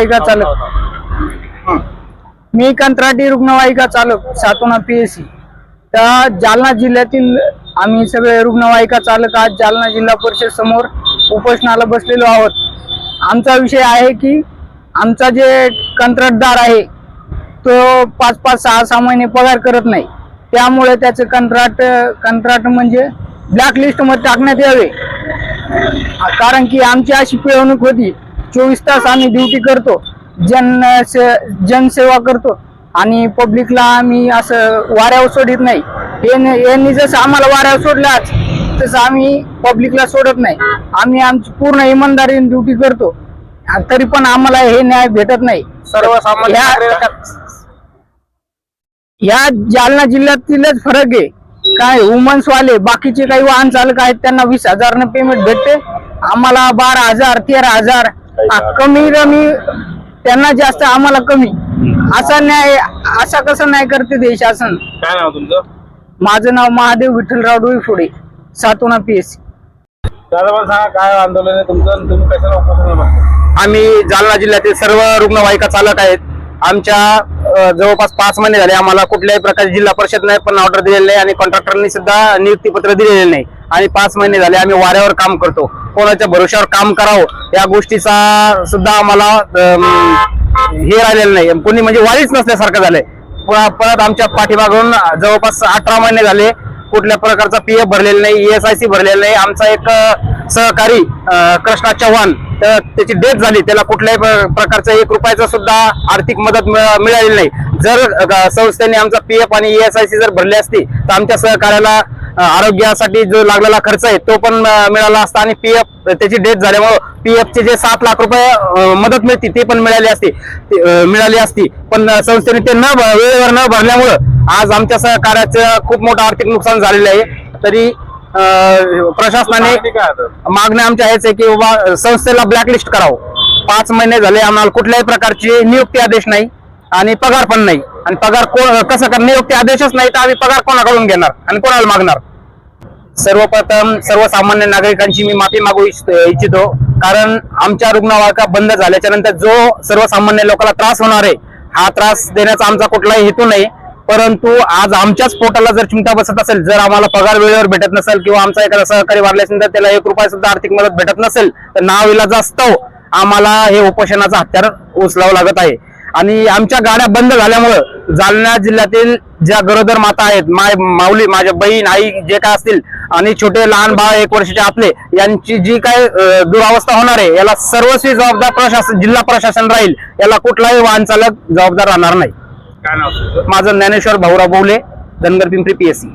रुग्णवाहिका चालक. मी कंत्राटी रुग्णवाहिका चालक सातोना पीएससी त्या जालना जिल्ह्यातील आम्ही सगळे रुग्णवाहिका चालक आज जालना जिल्हा परिषद समोर उपोषणाला बसलेलो आहोत. आमचा विषय आहे की आमचा जे कंत्राटदार आहे तो पाच पाच सहा सहा महिने पगार करत नाही. त्यामुळे त्याचं कंत्राट कंत्राट म्हणजे ब्लॅक लिस्टमध्ये टाकण्यात यावे. कारण की आमची अशी पिळवणूक होती चोवीस तास आम्ही ड्युटी करतो. जन से- जनसेवा करतो. आणि पब्लिकला आम्ही असं वाऱ्यावर सोडित नाही. यांनी जसं आम्हाला वाऱ्यावर सोडलाच तसं आम्ही पब्लिकला सोडत नाही. आम्ही आमची पूर्ण इमानदारीने ड्युटी करतो. तरी पण आम्हाला हे न्याय भेटत नाही. सर्वसामान्य या- जालना जिल्ह्यातीलच फरक आहे. काय वुमन्स वाले बाकीचे काही वाहन चालक आहेत त्यांना वीस हजार न पेमेंट भेटते. आम्हाला बारा हजार तेरा हजार कमी कमी त्यांना जास्त आम्हाला कमी. असा न्याय असा कसं न्याय करते ते शासन? काय नाव तुमचं? माझं नाव महादेव विठ्ठलराव डोईफोडे सातोना पीएस दादा मला सांगा काय आंदोलन आहे तुमचं आणि तुम्ही कशाला उपोषणाला बसता? आम्ही जालना जिल्ह्यातील सर्व रुग्णवाहिका चालक आहेत. आमच्या अ, जवळपास पाच महिने झाले आम्हाला कुठल्याही प्रकारची जिल्हा परिषद नाही पण ऑर्डर दिलेली नाही आणि कॉन्ट्रॅक्टरनी सुद्धा नियुक्तीपत्र दिलेले नाही. आणि पाच महिने झाले आम्ही वाऱ्यावर काम करतो. कोणाच्या भरोश्यावर काम करावं या गोष्टीचा सुद्धा आम्हाला हे राहिलेलं नाही. कोणी म्हणजे वारीच नसल्यासारखं झालंय. परत आमच्या पाठीमागून जवळपास अठरा महिने झाले. कुठल्या प्रकारचा पी एफ भरलेला नाही ईएसआयसी भरलेला नाही. आमचा एक सहकारी कृष्णा चव्हाण तर त्याची डेथ झाली. त्याला कुठल्याही प्र- प्रकारचं एक रुपयाचा सुद्धा आर्थिक मदत मिळालेली नाही. जर संस्थेने आमचा पी एफ आणि ईएसआयसी जर भरली असती तर आमच्या सहकार्याला आरोग्यासाठी जो लागलेला खर्च आहे तो पण मिळाला असता आणि पीएफ त्याची डेथ झाल्यामुळे पीएफ चे जे सात लाख रुपये मदत मिळते ते पण मिळाली असती. मिळाली असती. पण संस्थेने ते न वेळेवर न भरल्यामुळं आज आमच्या सहकार्याचं खूप मोठं आर्थिक नुकसान झालेलं आहे. तरी प्रशासनाने? मागण्या आमच्या आहेच आहे की बाबा संस्थेला ब्लॅकलिस्ट करावं. पाच महिने झाले आम्हाला कुठल्याही प्रकारचे नियुक्ती आदेश नाही आणि पगार पण नाही. आणि पगार कोण कसं कर नियुक्ती आदेशच नाही तर आम्ही पगार कोणाकडून घेणार आणि कोणाला मागणार? सर्वप्रथम सर्वसामान्य नागरिकांची मी माफी मागू इच्छितो. कारण आमच्या रुग्णवाहिका बंद झाल्याच्यानंतर जो सर्वसामान्य लोकांना त्रास होणार आहे हा त्रास देण्याचा आमचा कुठलाही हेतू नाही. परंतु आज आमच्याच पोटाला जर चिंता बसत असेल जर आम्हाला पगार वेळेवर भेटत नसेल किंवा आमचा एखादा सहकारी वाढला असेल तर त्याला एक रुपया सुद्धा आर्थिक मदत भेटत नसेल तर नाव इलाजास्तव आम्हाला हे उपोषणाचं हत्यार उचलावं लागत आहे. आणि आमच्या गाड्या बंद झाल्यामुळं जालना जिल्ह्यातील ज्या गरोदर माता आहेत माय माऊली माझ्या बहीण आई जे काय असतील आणि छोटे लहान बाळ एक वर्षाचे आतले यांची जी काय दुरावस्था होणार आहे याला सर्वस्वी जबाबदार प्रशासन जिल्हा प्रशासन राहील याला कुठलाही वाहन चालक जबाबदार राहणार नाही. माझं ज्ञानेश्वर भाऊराव बोले धनगर पिंपरी पीएससी